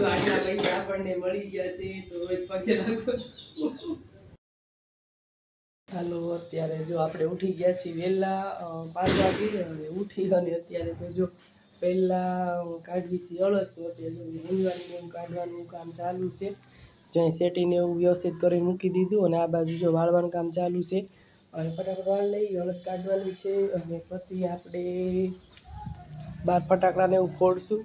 જો આટલા પૈસા આપણને મળી ગયા છે, તો પગે લાગો હાલો, અત્યારે જો આપણે ઉઠી ગયા છીએ વહેલા પાંચ વાગે, અને ઉઠી અને અત્યારે તો જો પહેલાં કાઢવી છે અળસ, તો અત્યારે જો એવું કાઢવાનું કામ ચાલુ છે. જ્યાં સેટીને એવું વ્યવસ્થિત કરી મૂકી દીધું અને આ બાજુ જો વાળવાનું કામ ચાલુ છે. અને ફટાફટ વાળ લઈ, અળસ કાઢવાની છે અને પછી આપણે બાર ફટાકડાને એવું ફોડશું.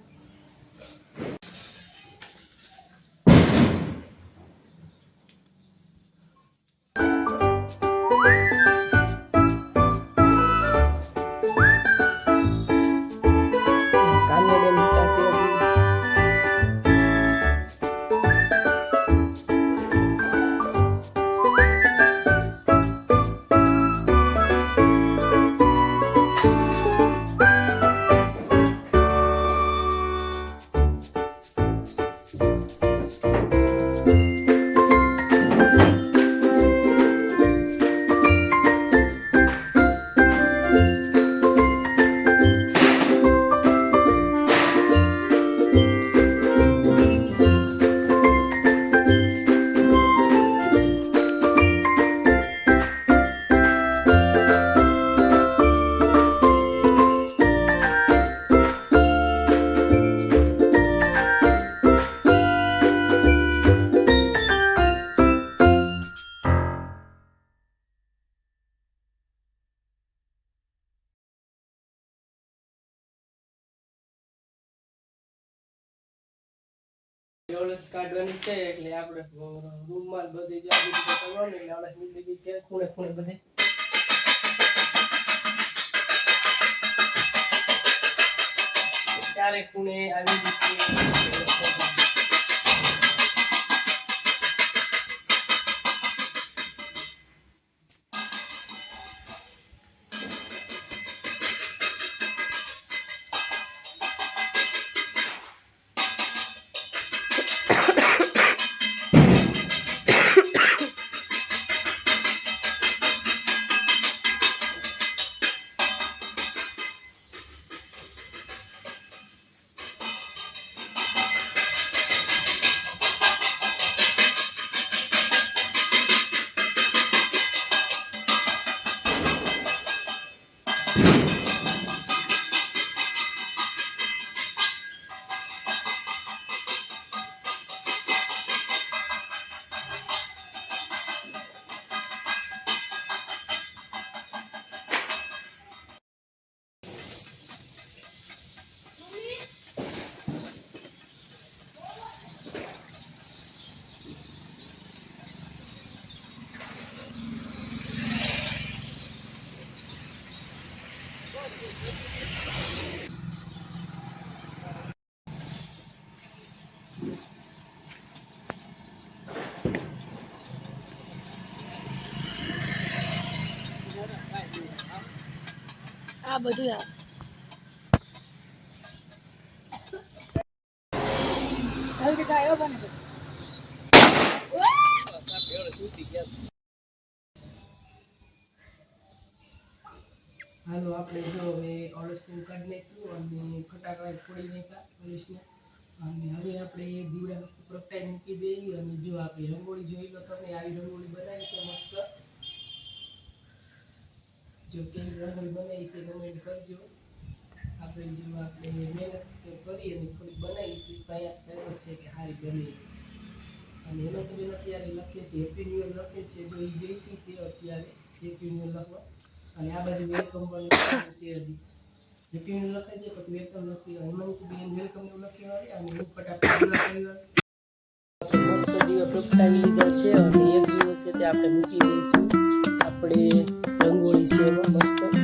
અળસ કાઢવાની છે એટલે આપણે રૂમમાં બધી જ કરવાનું એટલે આપણે જિંદગી કે ખૂણે ખૂણે બધે. ચારે ખૂણે આવી રીતે. આ બધું હાલો, આપણે જો હવે અળસનું કાઢી નાખ્યું અને ફટાકડા ફોડી નાખ્યા અળસને અને હવે આપણે દીવડા મસ્ત પ્રગટાઈ મૂકી દઈએ અને જો આપણે રંગોળી જોઈ લો તમે, આવી રંગોળી બનાવી છે મસ્ત. જો કેવી રંગોળી બનાવી છે કમેન્ટ કરજો. આપણે જો આપણે મહેનત કરી અને થોડીક બનાવી છે, પ્રયાસ કર્યો છે કે સારી બની અને એના સમય અત્યારે લખીએ છીએ હેપી ન્યુ લખે છે. જો એ બેઠી છે અત્યારે હેપી ન્યુ લખવા અને આ બાજુ વેલકમ પણ લખેલું છે હજી લખાઈ જાય પછી વેલકમ લખશે. હિમાંશી બેન વેલકમ એવું લખી વાળી અને હું ફટાફટ લખી મસ્ત એક દિવસ છે તે આપણે મૂકી દઈશું. આપણે રંગોળી છે મસ્ત.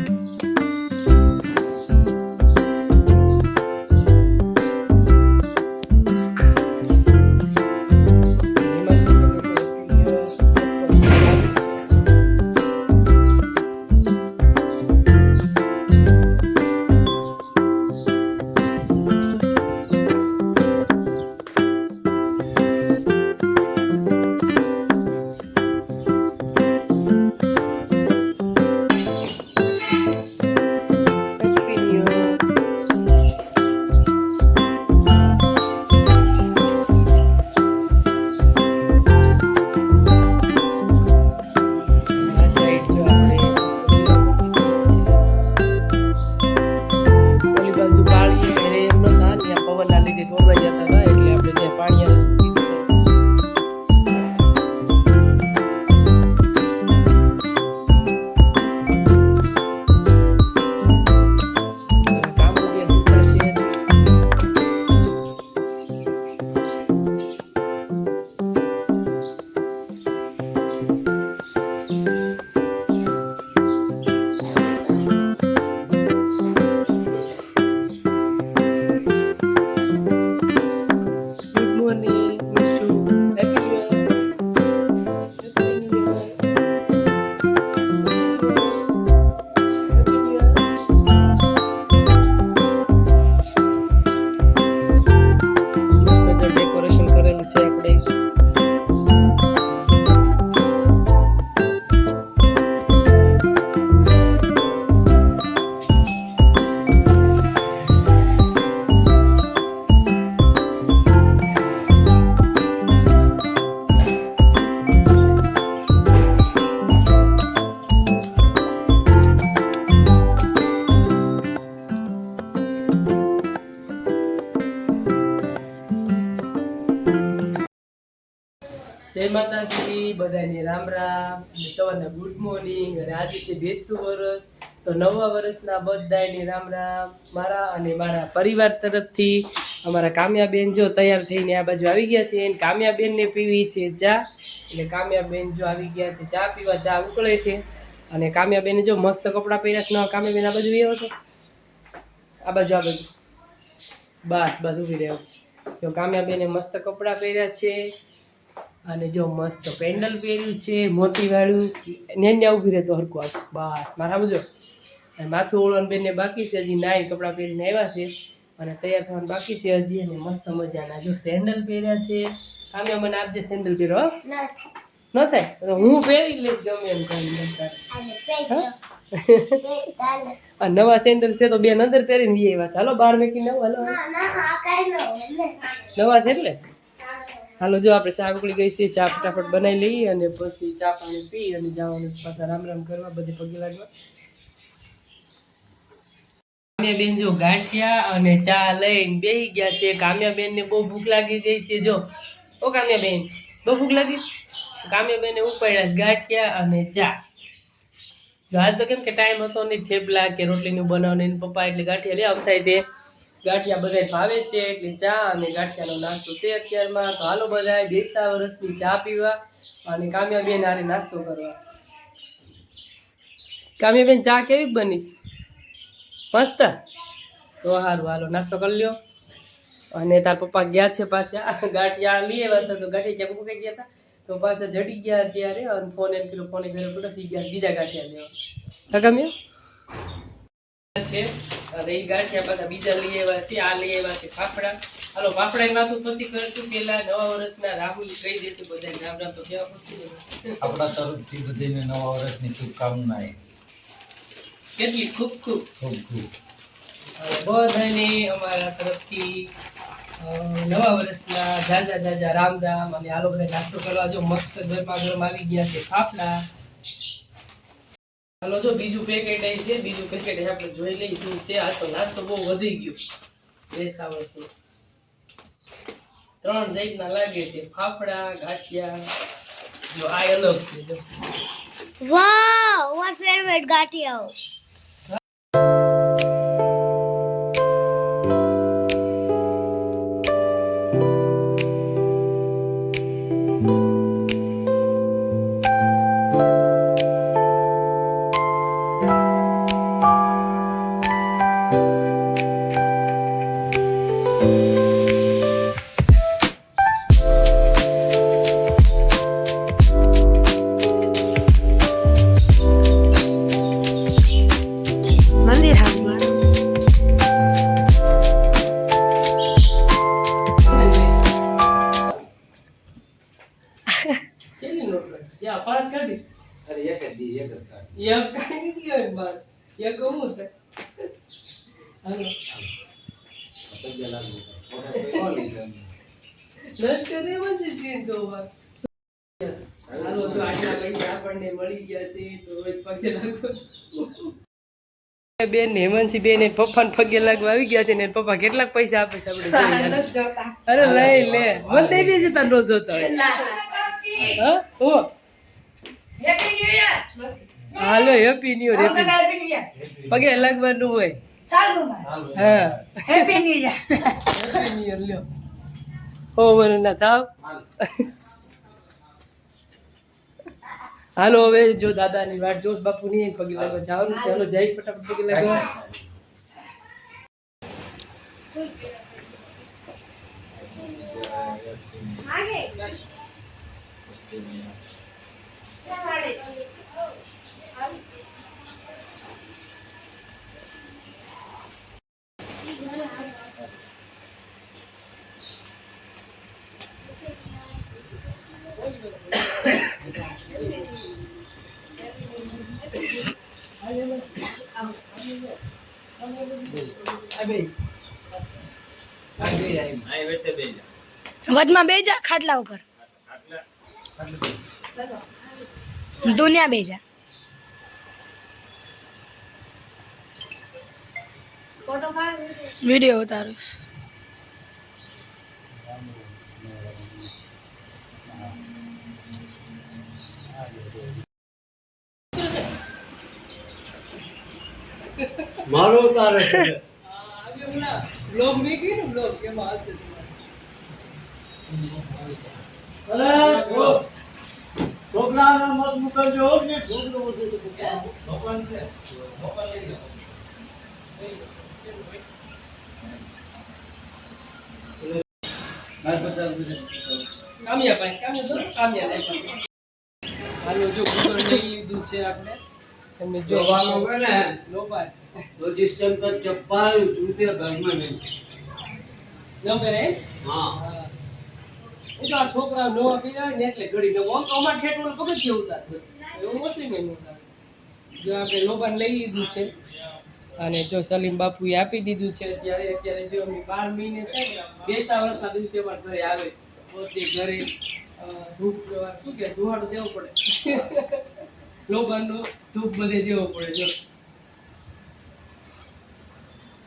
માતાજી, બધાને રામ રામ સવારના ગુડ મોર્નિંગ અને આજે છે બેસતું વરસ. તો નવા વર્ષના બધાને રામ રામ. મારા અને મારા પરિવાર તરફથી અમારા કામ્યાબેન જો તૈયાર થઈને આ બાજુ આવી ગયા છે. એને કામ્યાબેનને પીવી છે ચા. એટલે કામ્યાબેન જો આવી ગયા છે ચા પીવા, ચા ઉકળે છે. અને કામ્યાબેને જો મસ્ત કપડાં પહેર્યા છે. નવા કામ્યાબેન આ બાજુ આવ્યો હતો આ બાજુ આ બાજુ. બસ બસ ઊભી રહ્યો જો કામ્યાબેને મસ્ત કપડાં પહેર્યા છે. અને જો મસ્ત પેન્ડલ પહેર્યું છે મોતીવાળું નેન્યા ઊભી રહેતો હરખું આવશે બસ મારા સમજો અને માથું ઓળવાનું બેનને બાકી છે હજી નાય કપડાં પહેરીને આવ્યા છે. અને તૈયાર થવાનું બાકી છે હજી અને મસ્ત મજાના જો સેન્ડલ પહેર્યા છે. કામે મને આપજે સેન્ડલ પહેરો ન થાય. તો હું પહેરી લઈશ ગમે એમ કરીને નવા સેન્ડલ છે તો બે અંદર પહેરીને લઈ આવ્યા છે. હાલો બાર મેકીને આવો હાલો. નવા છે એટલે? હાલો, જો આપણે ચા ઉકળી ગઈ છે ચા ફટાફટ બનાવી લઈએ અને પછી ચા પાણી પી અને જવાનું પાછા રામ રામ કરવા બધે પગે લાગવા. કામ્યાબેન જો ગાંઠિયા અને ચા લઈને બેસી ગયા છે. કામ્યાબેન ને બહુ ભૂખ લાગી ગઈ છે, જો. ઓ કામ્યાબેન, બહુ ભૂખ લાગી? કામ્યાબેને ઉપાડ્યા ગાંઠિયા અને ચા. આજ તો કેમ કે ટાઈમ હતો નહીં, થેપલા કે રોટલીનું બનાવને પપ્પા એટલે ગાંઠિયા લે આવતા તે. ગાંઠિયા બધાય ભાવે છે એટલે ચા અને ગાંઠિયાનો નાસ્તો છે અત્યારમાં. તો હાલો બધાય બેસતા વર્ષની ચા પીવા અને કામ્યાબેન હારે નાસ્તો કરવા. કામ્યાબેન, ચા કેવી બનીશ? મસ્ત? તો સારું હાલો, નાસ્તો કરી લ્યો. અને તાર પપ્પા ગયા છે પાછા. ગાંઠિયા લઈ આવ્યા હતા તો ગાંઠિયા ક્યાં મૂકી ગયા હતા? તો પાછા જડી ગયા ત્યારે અને ફોન એમ કર્યો ફોને ઘરે પડોશી ગયા બીજા ગાંઠિયા લેવા. કાકા છે એ ગાંઠિયા પાછા બીજા લઈ આવ્યા છે આ લઈ આવ્યા છે ફાફડા. હાલો ફાફડા વાતો પછી કરશું પેલા નવા વર્ષના રાહુલ કહી દેશે બધા રામ રામ તો કેવા પડશે? આપણા તરફથી બધાને નવા વર્ષની શુભકામનાએ કેટલી? ખૂબ ખૂબ. ખૂબ ખૂબ. બધાને અમારા તરફથી નવા વર્ષના જાજા જાજા રામ રામ અને આલો બધા નાસ્તો કરવા જો મસ્ત ગરમા ગરમ આવી ગયા છે ફાફડા. હાલો, જો બીજું પેકેટ અહીં છે, બીજું પેકેટ આપણે જોઈ લઈશું છે. આ તો નાસ્તો બહુ વધી ગયો. બેસતા છું ત્રણ જાતના લાગે છે. ફાફડા, ગાંઠિયા. જો આ અલગ છે, જો. વાવ વોટ ફેવરેટ ગાંઠિયાઓ? લશ્કર એમાં છે સીન તો વાર. હાલો જો આટલા પૈસા આપણને મળી ગયા છે તો રોજ પગે લાગો બેન હેમંતસિંહ બેન પપ્પા ને પગે લાગવા આવી ગયા છે ને પપ્પા કેટલાક પૈસા આપે છે આપણે અરે લઈ લે. મને દઈ દેજે તાર રોજ જોતો હોય. હા હું હાલો હેપી ન્યુ યર હેપી પગે લાગવાનું હોય. હા. હેપી ન્યુ યર લ્યો. હો મને ના થાવ હાલો હવે જો દાદાની વાટ જોશ, બાપુની પગે લાગવા જવાનું છે. હાલો જઈ ફટાફટ પગે લાગવા. વચમાં બે જા ખાટલા ઉપર. દુનિયા બે જા. વીડિયો ઉતારીશ મારો તારે આજે ઓલા બ્લોગ મેં કીધું બ્લોગ એમાં આવશે અરે ઓ, છોકરાના મત મોકલજો હો છોકરો ઓછો છે. ભગવાન છે. ભગવાન લઈ. કામિયા ભાઈ કામિયા કામિયા લઈ હાલો જો કુકર લઈ લીધું છે આપણે. તમે જો જોવાનું ને લો ભાઈ. તો સિસ્ટમ તો ચપ્પલ જૂતે ઘરમાં નહીં. પહેરે હા. હા. આ છોકરા નો આપી જાય ને એટલે ઘડી નો આમ તો અમાર ઠેઠું પગથિયે ઉતાર એવું ઓછી મેં ઉતાર જો આપણે લોબાન લઈ લીધું છે. અને જો સલીમ બાપુએ આપી દીધું છે અત્યારે અત્યારે જો અમે બાર મહિને છે બેસતા વર્ષના દિવસે અમારા ઘરે આવે પોતે ઘરે ધૂપ શું કે ધુવાડો દેવો પડે? લોબાનનો ધૂપ બધે દેવો પડે જો.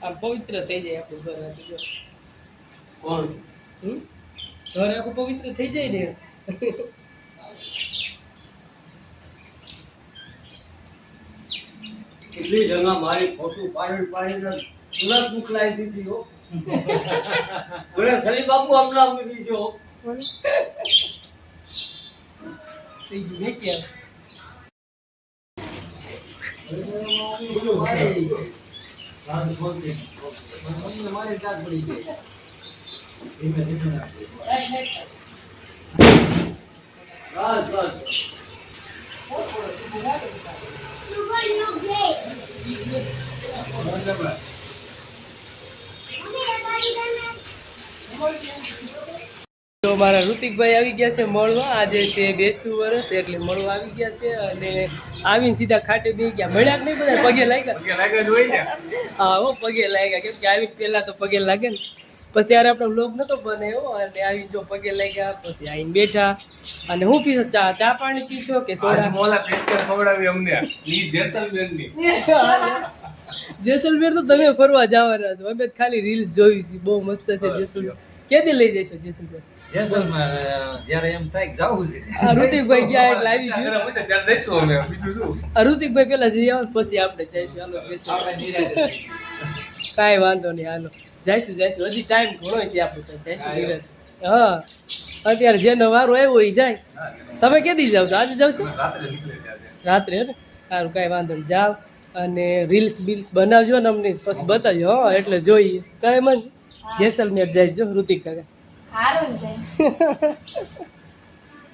આ પવિત્ર થઈ જાય આપણું ઘર આ તો જો. કોણ? હમ? ઘર આખું પવિત્ર થઈ જાય ને. કેટલી જણા મારી ફોટો પાડી પાડીને તુરંત મોકલાવી દીધી હો. મને સલી બાપુ આપણા આપી ક્યાં મારી જાત પડી ગઈ. બસ બસ તો મારા ઋતિકભાઈ આવી ગયા છે મળવા. આજે છે બેસતું વર્ષ એટલે મળવા આવી ગયા છે અને આવીને સીધા ખાટે બે ગયા. મળ્યા નહીં બધા? પગે લાગ્યા? હા હો પગે લાગ્યા. કેમ કે આવી પહેલા તો પગે લાગે ને. પછી ત્યારે આપણો બ્લોગ નહોતો બન્યો અને આવી જો પગે લઈ ગયા પછી આવીને બેઠા. અને હું પીશો? ચા ચા પાણી પીશો કે સોડા? જેસલમેર તો તમે ફરવા જવાના છો. અમે ખાલી રીલ્સ જોઈ છે બહુ મસ્ત છે જેસલમેર. કેદી લઈ જશો જેસલમેર? જેસલમેર જ્યારે એમ થાય કે જાવું છે. ઋતિકભાઈ ગયા એટલે આવી ગયું. ત્યારે જઈશું અમે. બીજું શું? આ ઋતિકભાઈ પેલા જઈ આવો પછી આપણે જઈશું. હાલો કાંઈ વાંધો નહીં હાલો. જઈશું જઈશું. હજી ટાઈમ ઘણો છે આપણે તો જઈશું હા અત્યારે જેનો વારો આવ્યો એ જાય. તમે કેદી જાવ છો? આજે જાવ છો? રાત્રે નીકળે ત્યારે રાત્રે હે ને? સારું કાંઈ વાંધો નહીં. જાઓ અને રીલ્સ બીલ્સ બનાવજો ને અમને. પછી બતાવજો હો એટલે જોઈએ. કાંઈ જ જેસલમેર જાય જો ઋતિક કાકા.